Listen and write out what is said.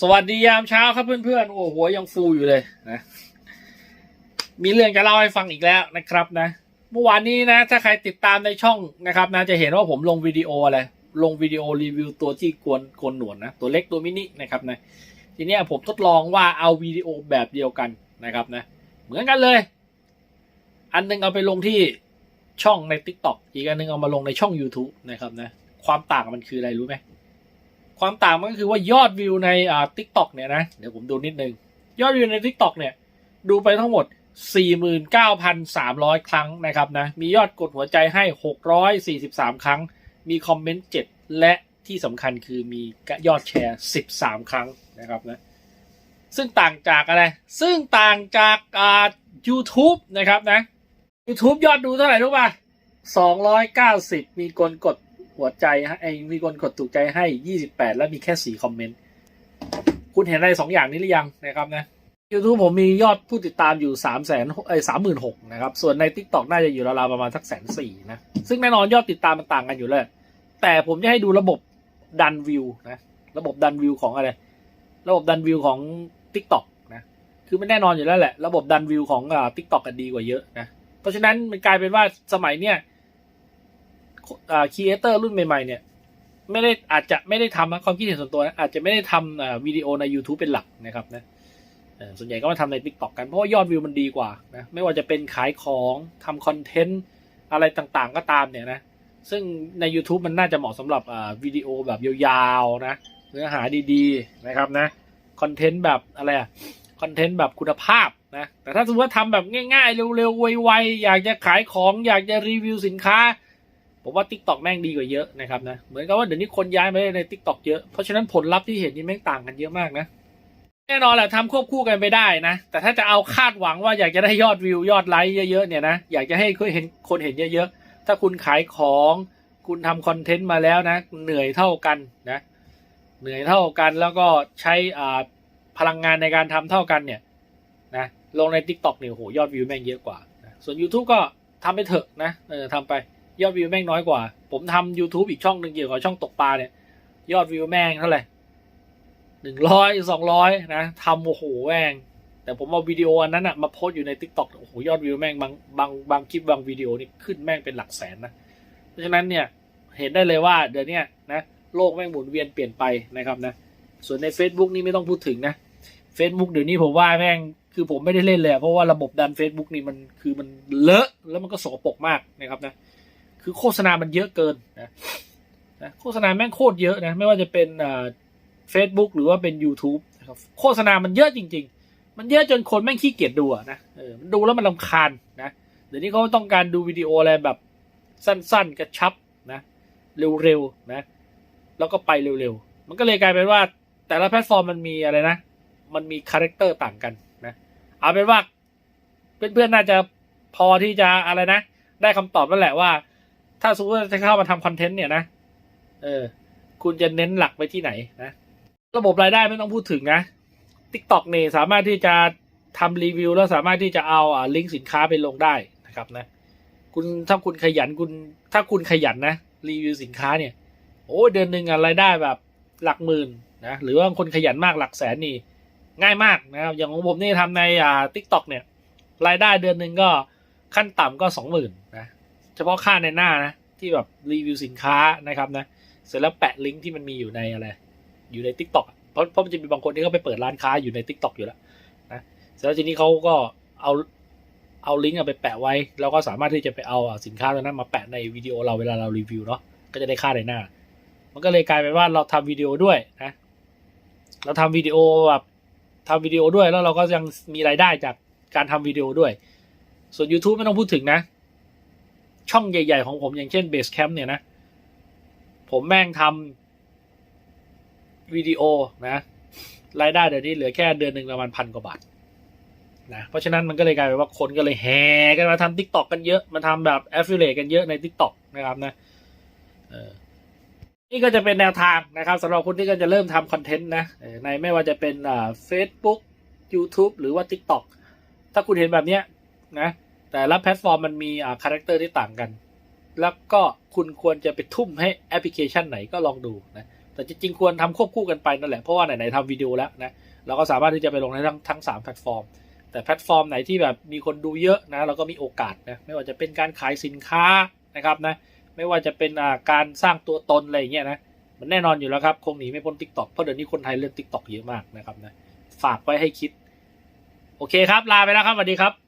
สวัสดียามเช้าครับเพื่อนๆ โอ้หัวยังฟูอยู่เลยนะ มีเรื่องจะเล่าให้ฟังอีกแล้วนะครับนะ เมื่อวานนี้นะ ถ้าใครติดตามในช่องนะครับนะจะเห็นว่าผมลงวิดีโออะไร ลงวิดีโอรีวิวตัวที่กวนกวนหนวดนะ ตัวเล็กตัวมินินะครับนะ ทีนี้ผมทดลองว่าเอาวิดีโอแบบเดียวกันนะครับนะ เหมือนกันเลย อันหนึงเอาไปลงที่ช่องใน t ิ k t o k อีกอันหนึงเอามาลงในช่อง YouTube นะครับนะ ความต่างมันคืออะไรรู้ไหม ความต่างมันก็คือว่ายอดวิวในอ่าทิกตอกเนี่ยนะเดี๋ยวผมดูนิดนึง ยอดวิวในทิกตอกเนี่ยดูไปทั้งหมด 49,300 ครั้งนะครับนะมียอดกดหัวใจให้ 643 ครั้ง มีคอมเมนต์7และที่สำคัญคือมียอดแชร์ 13 ครั้งนะครับนะซึ่งต่างจากอะไร ซึ่งต่างจากอ่า YouTube นะครับนะ YouTube ยอดดูเท่าไหร่รู้ป่ะ290 มีคนกด หัวใจให้ไอ้มีคนกดถูกใจให้28แปดแล้วมีแค่4คอมเมนต์ คุณเห็นอะไรสองอย่างนี้หรือยังนะครับนะ YouTube ผมมียอดผู้ติดตามอยู่3 0 0 0 0 0ไอ้สามหมื่นหกนะครับ ส่วนใน TikTok น่าจะอยู่ราวๆประมาณสักแสนสี่นะ ซึ่งแน่นอนยอดติดตามมันต่างกันอยู่แล้ว แต่ผมจะให้ดูระบบดันวิวนะ ระบบดันวิวของอะไร ระบบดันวิวของ TikTok นะ คือมันแน่นอนอยู่แล้วแหละ ระบบดันวิวของอ่า TikTok กันดีกว่าเยอะนะ เพราะฉะนั้นมันกลายเป็นว่าสมัยเนี้ย ครีเอเตอร์รุ่นใหม่ๆเนี่ยไม่ได้อาจจะไม่ได้ทำนะความคิดเห็นส่วนตัวนะอาจจะไม่ได้ทำวิดีโอใน YouTube เป็นหลักนะครับนะส่วนใหญ่ก็มาทำใน Tik t o อกกันเพราะว่ายอดวิวมันดีกว่านะไม่ว่าจะเป็นขายของทำคอนเทนต์อะไรต่างๆก็ตามเนี่ยนะซึ่งใน YouTube มันน่าจะเหมาะสำหรับวิดีโอแบบยาวๆนะเนื้อหาดีๆนะครับนะคอนเทนต์แบบอะไรอะคอนเทนต์แบบคุณภาพนะแต่ถ้าสมมติว่าทำแบบง่ายๆ เร็วๆไวๆอยากจะขายของอยากจะรีวิวสินค้า ผมว่า Tik t o อกแม่งดีกว่าเยอะนะครับนะเหมือนกับว่าเดี๋ยวนี้คนย้ายมาใน Tik t o อกเยอะ เพราะฉะนั้นผลลัพธ์ที่เห็นนี่แม่งต่างกันเยอะมากนะแน่นอนแหละทำควบคู่กันไปได้นะ แต่ถ้าจะเอาคาดหวังว่าอยากจะได้ยอดวิวยอดไลค์เยอะๆเนี่ยนะอยากจะให้คนเห็นคนเห็นเยอะๆ ถ้าคุณขายของคุณทำคอนเทนต์มาแล้วนะ เหนื่อยเท่ากันนะ เหนื่อยเท่ากันแล้วก็ใช้อ่าพลังงานในการทำเท่ากันเนี่ยนะลงใน Tik t o อกเนี่ยโหยอดวิวแม่งเยอะกว่านะส่วน YouTube ก็ทำไปเถอะนะเออทำไป ยอดวิวแม่งน้อยกว่า ผมทำ YouTube อีกช่องหนึ่งเกี่ยวกับช่องตกปลาเนี่ย ยอดวิวแม่งเท่าไหร่หนึ่งร้อยสองร้อยนะทำโอ้โหแม่งแต่ผมเอาวิดีโออันนั้นอะมาโพสอยู่ใน t ิ k t o k โอ้โหยอดวิวแม่งบางบางบางคลิปบางวิดีโอนี่ขึ้นแม่งเป็นหลักแสนนะ เพราะฉะนั้นเนี่ยเห็นได้เลยว่าเดี๋ยวนี้นะโลกแม่งหมุนเวียนเปลี่ยนไปนะครับนะ ส่วนใน Facebook นี่ไม่ต้องพูดถึงนะ Facebook เดี๋ยวนี้ผมว่าแม่งคือผมไม่ได้เล่นเลยเพราะว่าระบบดัน Facebook นี่มันคือมันเลอะแล้วมันก็สกปรกมากนะครับนะ คือโฆษณามันเยอะเกินนะนะโฆษณาแม่งโคตรเยอะนะไม่ว่าจะเป็นเฟซบุ๊กหรือว่าเป็น YouTube นะครับโฆษณามันเยอะจริง ๆ มันเยอะจนคนแม่งขี้เกียจดูนะเออมันดูแล้วมันลำคาญนะเดี๋ยวนี้เขาต้องการดูวิดีโออะไรแบบสั้นๆ กระชับนะเร็วๆนะแล้วก็ไปเร็วๆ มันก็เลยกลายเป็นว่าแต่ละแพลตฟอร์มมันมีอะไรนะ มันมีคาแรคเตอร์ต่างกันนะเอาเป็นว่าเพื่อนๆน่าจะพอที่จะอะไรนะ ได้คำตอบแล้วแหละว่า ถ้าสมมติว่าจะเข้ามาทำคอนเทนต์เนี่ยนะ เออ คุณจะเน้นหลักไปที่ไหนนะ ระบบรายได้ไม่ต้องพูดถึงนะ TikTok เนี่ยสามารถที่จะทำรีวิว แล้วสามารถที่จะเอาอ่าลิงก์สินค้าไปลงได้นะครับนะ คุณถ้าคุณขยันคุณ ถ้าคุณขยันนะ รีวิวสินค้าเนี่ย โอ้เดือนหนึ่งอะรายได้แบบหลักหมื่นนะหรือว่าคนขยันมากหลักแสนนี่ง่ายมากนะครับอย่างของผมนี่ทำในอ่า TikTok เนี่ย รายได้เดือนหนึ่งก็ขั้นต่ำก็สองหมื่นนะ เฉพาะค่าในหน้านะ ที่แบบรีวิวสินค้านะครับนะ เสร็จแล้วแปะลิงก์ที่มันมีอยู่ในอะไร อยู่ใน Tik t o อกเพราะเพราะมันจะมีบางคนที่เขาไปเปิดร้านค้าอยู่ใน Tik t o อกอยู่แล้วนะเสร็จแล้วทีนี้เขาก็เอาเอาลิงก์ไปแปะไว้แล้วก็สามารถที่จะไปเอาสินค้าตัวนั้นมาแปะในวิดีโอเราเวลาเรารีวิวเนาะก็จะได้ค่าในหน้า มันก็เลยกลายเป็นว่าเราทำวิดีโอด้วยนะเราทำวิดีโอแบบทำวิดีโอด้วยแล้วเราก็ยังมีรายได้จากการทำวิดีโอด้วย ส่วน YouTube ไม่ต้องพูดถึงนะ ช่องใหญ่ ๆ ของผมอย่างเช่น Basecamp เนี่ยนะ ผมแม่งทำวิดีโอนะรายได้เดี๋ยวนี้เหลือแค่เดือนหนึ่งประมาณพันกว่าบาทนะเพราะฉะนั้นมันก็เลยกลายเป็นว่าคนก็เลยแห่กันมาทำ t ิ k t o k กันเยอะ มาทำแบบ affiliate กันเยอะใน t ิ k t o k นะครับนะนี่ก็จะเป็นแนวทางนะครับสำหรับคนที่ก็จะเริ่มทำคอนเทนต์นะในไม่ว่าจะเป็นอ่า Facebook YouTube หรือว่า TikTok ถ้าคุณเห็นแบบเนี้ยนะ แต่ละแพลตฟอร์มมันมีอ่าคาแรคเตอร์ที่ต่างกัน แล้วก็คุณควรจะไปทุ่มให้แอปพลิเคชันไหนก็ลองดูนะแต่จริงๆควรทำควบคู่กันไปนั่นแหละเพราะว่าไหนๆทำวิดีโอแล้วนะเราก็สามารถที่จะไปลงในทั้งทั้งสามแพลตฟอร์ม แต่แพลตฟอร์มไหนที่แบบมีคนดูเยอะนะเราก็มีโอกาสนะไม่ว่าจะเป็นการขายสินค้านะครับนะไม่ว่าจะเป็นอ่าการสร้างตัวตนอะไรอย่างเงี้ยนะมันแน่นอนอยู่แล้วครับคงหนีไม่พ้น t ิ k t o k เพราะเดี๋ยวนี้คนไทยเล่น t ิ k t o k เยอะมากนะครับนะฝากไว้ให้คิด โอเคครับลาไปแล้วครับสวัสดีครับ